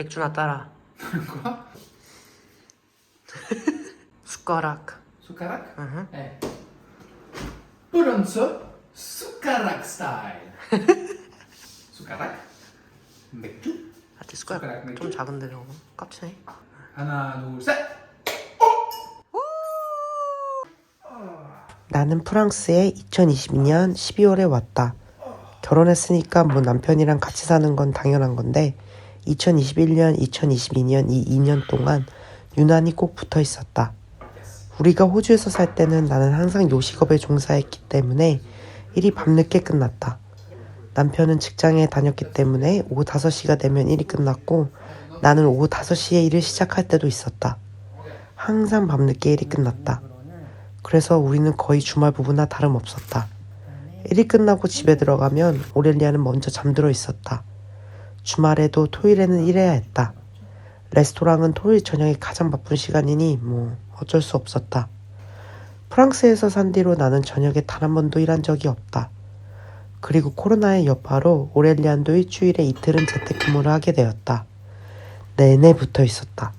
맥주나 따라. Quoi 숟가락. Sukarak Mhm. Eh. Puronzo Sukarak style. Sukarak 맥주 아직 숟가락 숟가락 맥주? 좀 작은데 저거 깝치네. 하나 둘 셋. 나는 프랑스에 2022년 12월에 왔다. 결혼했으니까 뭐 남편이랑 같이 사는 건 당연한 건데 2021년, 2022년 이 2년 동안 유난히 꼭 붙어 있었다. 우리가 호주에서 살 때는 나는 항상 요식업에 종사했기 때문에 일이 밤늦게 끝났다. 남편은 직장에 다녔기 때문에 오후 5시가 되면 일이 끝났고 나는 오후 5시에 일을 시작할 때도 있었다. 항상 밤늦게 일이 끝났다. 그래서 우리는 거의 주말 부부나 다름없었다. 일이 끝나고 집에 들어가면 오렐리아는 먼저 잠들어 있었다. 주말에도 토요일에는 일해야 했다. 레스토랑은 토요일 저녁이 가장 바쁜 시간이니 뭐 어쩔 수 없었다. 프랑스에서 산 뒤로 나는 저녁에 단 한 번도 일한 적이 없다. 그리고 코로나의 여파로 오렐리안도 일주일에 이틀은 재택근무를 하게 되었다. 내내 붙어 있었다.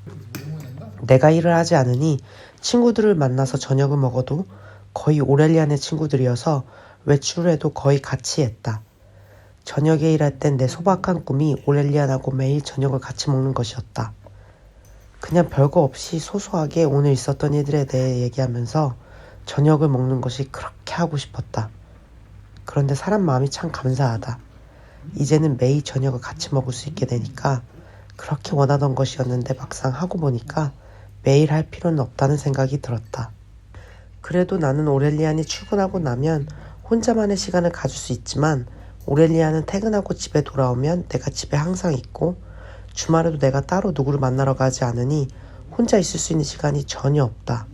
내가 일을 하지 않으니 친구들을 만나서 저녁을 먹어도 거의 오렐리안의 친구들이어서 외출을 해도 거의 같이 했다. 저녁에 일할 땐 내 소박한 꿈이 오렐리안하고 매일 저녁을 같이 먹는 것이었다. 그냥 별거 없이 소소하게 오늘 있었던 일들에 대해 얘기하면서 저녁을 먹는 것이 그렇게 하고 싶었다. 그런데 사람 마음이 참 감사하다. 이제는 매일 저녁을 같이 먹을 수 있게 되니까 그렇게 원하던 것이었는데 막상 하고 보니까 매일 할 필요는 없다는 생각이 들었다. 그래도 나는 오렐리안이 출근하고 나면 혼자만의 시간을 가질 수 있지만 오렐리안은 퇴근하고 집에 돌아오면 내가 집에 항상 있고 주말에도 내가 따로 누구를 만나러 가지 않으니 혼자 있을 수 있는 시간이 전혀 없다.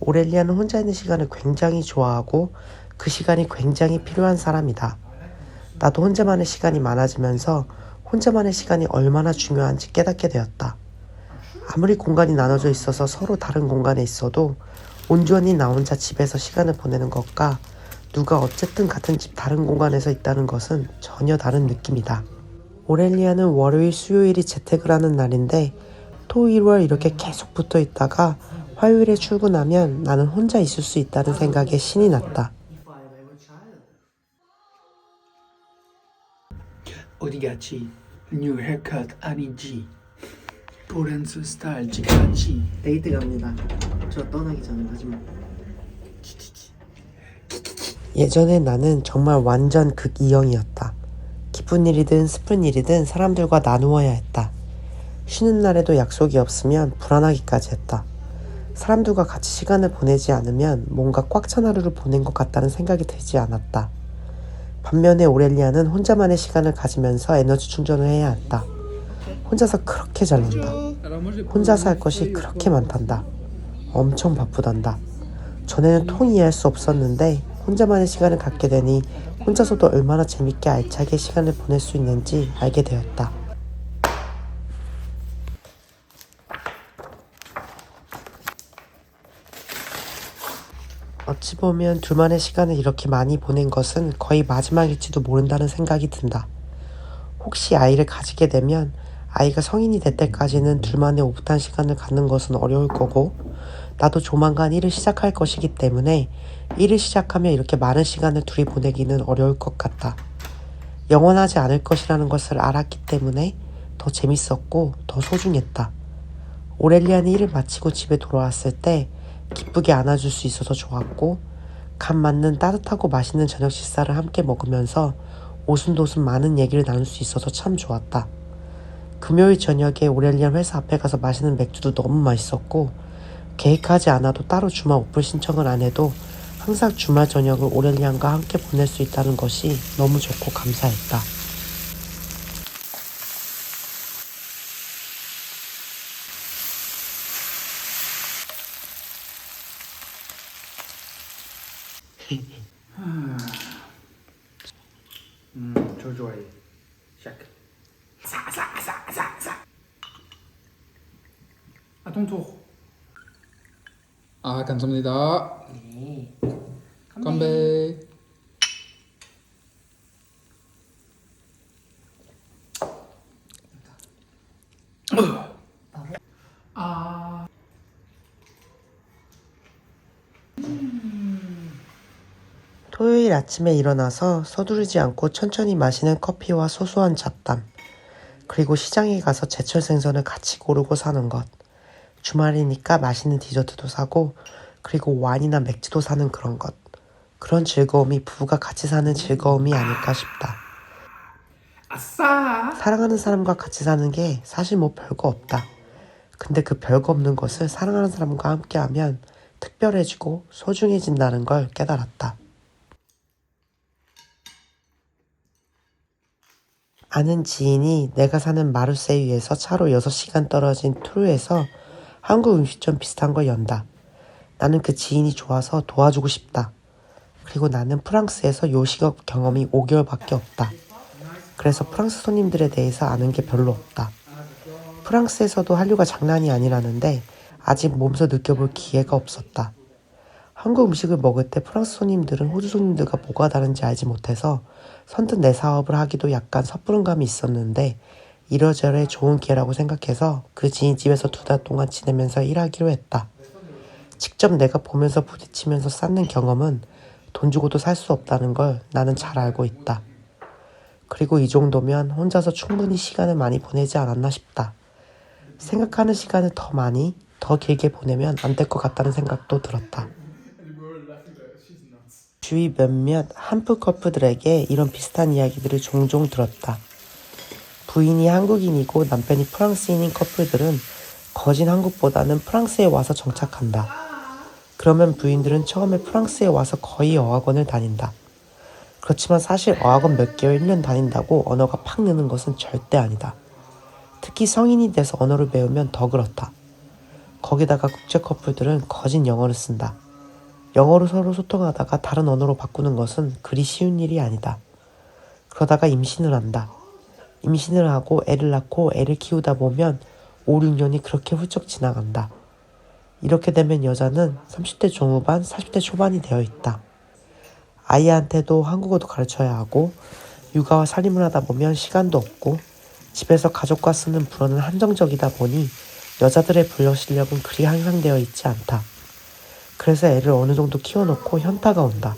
오렐리안은 혼자 있는 시간을 굉장히 좋아하고 그 시간이 굉장히 필요한 사람이다. 나도 혼자만의 시간이 많아지면서 혼자만의 시간이 얼마나 중요한지 깨닫게 되었다. 아무리 공간이 나눠져 있어서 서로 다른 공간에 있어도 온전히 나 혼자 집에서 시간을 보내는 것과 누가 어쨌든 같은 집 다른 공간에서 있다는 것은 전혀 다른 느낌이다. 오렐리아는 월요일, 수요일이 재택을 하는 날인데 토 일 월 이렇게 계속 붙어 있다가 화요일에 출근하면 나는 혼자 있을 수 있다는 생각에 신이 났다. 어디 갔지? New haircut 아니지? 포렌스 스타일 찍었지? 데이트 갑니다. 저 떠나기 전에 마지막. 예전에 나는 정말 완전 극이형이었다. 기쁜 일이든 슬픈 일이든 사람들과 나누어야 했다. 쉬는 날에도 약속이 없으면 불안하기까지 했다. 사람들과 같이 시간을 보내지 않으면 뭔가 꽉 찬 하루를 보낸 것 같다는 생각이 들지 않았다. 반면에 오렐리아는 혼자만의 시간을 가지면서 에너지 충전을 해야 했다. 혼자서 그렇게 잘 논다. 혼자서 할 것이 그렇게 많단다. 엄청 바쁘단다. 전에는 통 이해할 수 없었는데 혼자만의 시간을 갖게 되니 혼자서도 얼마나 재밌게 알차게 시간을 보낼 수 있는지 알게 되었다. 어찌 보면 둘만의 시간을 이렇게 많이 보낸 것은 거의 마지막일지도 모른다는 생각이 든다. 혹시 아이를 가지게 되면 아이가 성인이 될 때까지는 둘만의 오붓한 시간을 갖는 것은 어려울 거고 나도 조만간 일을 시작할 것이기 때문에 일을 시작하면 이렇게 많은 시간을 둘이 보내기는 어려울 것 같다. 영원하지 않을 것이라는 것을 알았기 때문에 더 재밌었고 더 소중했다. 오렐리안이 일을 마치고 집에 돌아왔을 때 기쁘게 안아줄 수 있어서 좋았고 간 맞는 따뜻하고 맛있는 저녁 식사를 함께 먹으면서 오순도순 많은 얘기를 나눌 수 있어서 참 좋았다. 금요일 저녁에 오렐리안 회사 앞에 가서 마시는 맥주도 너무 맛있었고 계획하지 않아도 따로 주말 오픈 신청을 안 해도 항상 주말 저녁을 오렐리안과 함께 보낼 수 있다는 것이 너무 좋고 감사했다. 음, 저 좋아해. 시작. 사사사사사. 아, 동토. 아 감사합니다. 건배. 아 토요일 아침에 일어나서 서두르지 않고 천천히 마시는 커피와 소소한 잡담. 그리고 시장에 가서 제철 생선을 같이 고르고 사는 것. 주말이니까 맛있는 디저트도 사고, 그리고 와인이나 맥주도 사는 그런 것. 그런 즐거움이 부부가 같이 사는 즐거움이 아닐까 싶다. 아싸 사랑하는 사람과 같이 사는 게 사실 뭐 별거 없다. 근데 그 별거 없는 것을 사랑하는 사람과 함께 하면 특별해지고 소중해진다는 걸 깨달았다. 아는 지인이 내가 사는 마르세유에서 차로 6시간 떨어진 투르에서 한국 음식점 비슷한 걸 연다. 나는 그 지인이 좋아서 도와주고 싶다. 그리고 나는 프랑스에서 요식업 경험이 5개월밖에 없다. 그래서 프랑스 손님들에 대해서 아는 게 별로 없다. 프랑스에서도 한류가 장난이 아니라는데 아직 몸소 느껴볼 기회가 없었다. 한국 음식을 먹을 때 프랑스 손님들은 호주 손님들과 뭐가 다른지 알지 못해서 선뜻 내 사업을 하기도 약간 섣부른 감이 있었는데 이러저러 좋은 기회라고 생각해서 그 지인 집에서 두 달 동안 지내면서 일하기로 했다. 직접 내가 보면서 부딪히면서 쌓는 경험은 돈 주고도 살 수 없다는 걸 나는 잘 알고 있다. 그리고 이 정도면 혼자서 충분히 시간을 많이 보내지 않았나 싶다. 생각하는 시간을 더 많이, 더 길게 보내면 안 될 것 같다는 생각도 들었다. 주위 몇몇 한프 커플들에게 이런 비슷한 이야기들을 종종 들었다. 부인이 한국인이고 남편이 프랑스인인 커플들은 거진 한국보다는 프랑스에 와서 정착한다. 그러면 부인들은 처음에 프랑스에 와서 거의 어학원을 다닌다. 그렇지만 사실 어학원 몇 개월 1년 다닌다고 언어가 팍 느는 것은 절대 아니다. 특히 성인이 돼서 언어를 배우면 더 그렇다. 거기다가 국제 커플들은 거진 영어를 쓴다. 영어로 서로 소통하다가 다른 언어로 바꾸는 것은 그리 쉬운 일이 아니다. 그러다가 임신을 한다. 임신을 하고 애를 낳고 애를 키우다 보면 5, 6년이 그렇게 훌쩍 지나간다. 이렇게 되면 여자는 30대 중후반, 40대 초반이 되어 있다. 아이한테도 한국어도 가르쳐야 하고 육아와 살림을 하다 보면 시간도 없고 집에서 가족과 쓰는 불어는 한정적이다 보니 여자들의 불러 실력은 그리 향상되어 있지 않다. 그래서 애를 어느 정도 키워놓고 현타가 온다.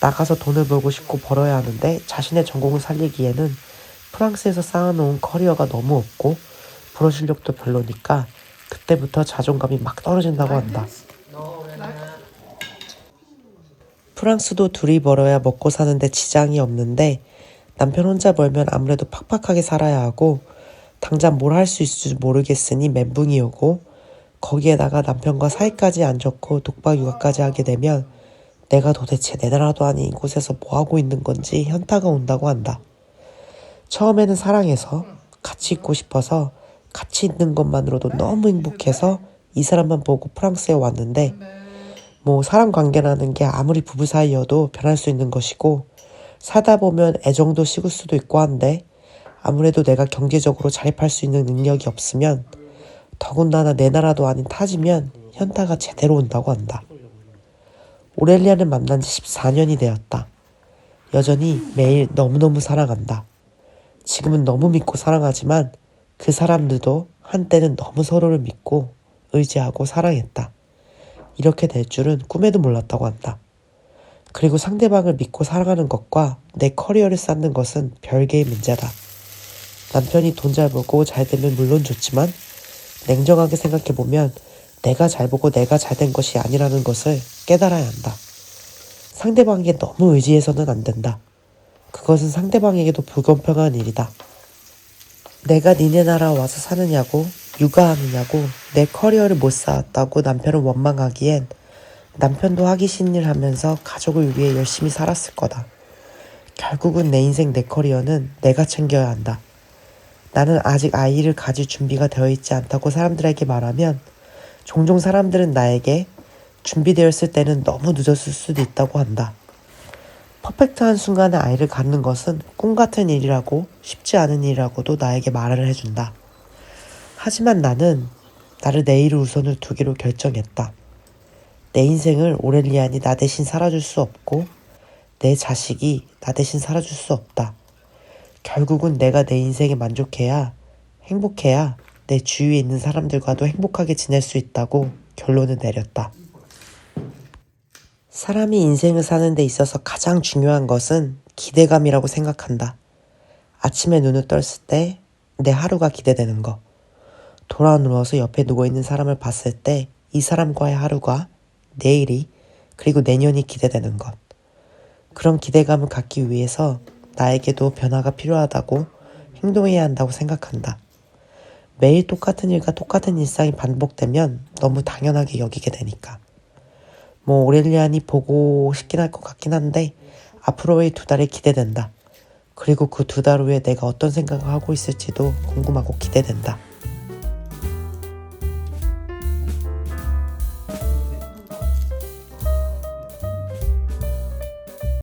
나가서 돈을 벌고 싶고 벌어야 하는데 자신의 전공을 살리기에는 프랑스에서 쌓아놓은 커리어가 너무 없고 불어 실력도 별로니까 그때부터 자존감이 막 떨어진다고 한다. 프랑스도 둘이 벌어야 먹고 사는데 지장이 없는데 남편 혼자 벌면 아무래도 팍팍하게 살아야 하고 당장 뭘 할 수 있을지 모르겠으니 멘붕이 오고 거기에다가 남편과 사이까지 안 좋고 독박 육아까지 하게 되면 내가 도대체 내 나라도 아닌 이곳에서 뭐 하고 있는 건지 현타가 온다고 한다. 처음에는 사랑해서 같이 있고 싶어서 같이 있는 것만으로도 너무 행복해서 이 사람만 보고 프랑스에 왔는데 뭐 사람 관계라는 게 아무리 부부 사이여도 변할 수 있는 것이고 살다 보면 애정도 식을 수도 있고 한데 아무래도 내가 경제적으로 자립할 수 있는 능력이 없으면 더군다나 내 나라도 아닌 타지면 현타가 제대로 온다고 한다. 오렐리아를 만난 지 14년이 되었다. 여전히 매일 너무너무 사랑한다. 지금은 너무 믿고 사랑하지만 그 사람들도 한때는 너무 서로를 믿고 의지하고 사랑했다. 이렇게 될 줄은 꿈에도 몰랐다고 한다. 그리고 상대방을 믿고 사랑하는 것과 내 커리어를 쌓는 것은 별개의 문제다. 남편이 돈 잘 벌고 잘 되면 물론 좋지만 냉정하게 생각해보면 내가 잘 보고 내가 잘 된 것이 아니라는 것을 깨달아야 한다. 상대방에게 너무 의지해서는 안 된다. 그것은 상대방에게도 불공평한 일이다. 내가 니네 나라 와서 사느냐고, 육아하느냐고, 내 커리어를 못 쌓았다고 남편을 원망하기엔 남편도 하기 싫은 일 하면서 가족을 위해 열심히 살았을 거다. 결국은 내 인생 내 커리어는 내가 챙겨야 한다. 나는 아직 아이를 가질 준비가 되어 있지 않다고 사람들에게 말하면 종종 사람들은 나에게 준비되었을 때는 너무 늦었을 수도 있다고 한다. 퍼펙트한 순간에 아이를 갖는 것은 꿈 같은 일이라고 쉽지 않은 일이라고도 나에게 말을 해준다. 하지만 나는 나를 내일을 우선을 두기로 결정했다. 내 인생을 오렐리안이 나 대신 살아줄 수 없고 내 자식이 나 대신 살아줄 수 없다. 결국은 내가 내 인생에 만족해야 행복해야 내 주위에 있는 사람들과도 행복하게 지낼 수 있다고 결론을 내렸다. 사람이 인생을 사는 데 있어서 가장 중요한 것은 기대감이라고 생각한다. 아침에 눈을 떴을 때 내 하루가 기대되는 거. 돌아 누워서 옆에 누워있는 사람을 봤을 때 이 사람과의 하루가 내일이 그리고 내년이 기대되는 것. 그런 기대감을 갖기 위해서 나에게도 변화가 필요하다고 행동해야 한다고 생각한다. 매일 똑같은 일과 똑같은 일상이 반복되면 너무 당연하게 여기게 되니까. 뭐 오렐리안이 보고 싶긴 할 것 같긴 한데 앞으로의 두 달이 기대된다. 그리고 그 두 달 후에 내가 어떤 생각을 하고 있을지도 궁금하고 기대된다.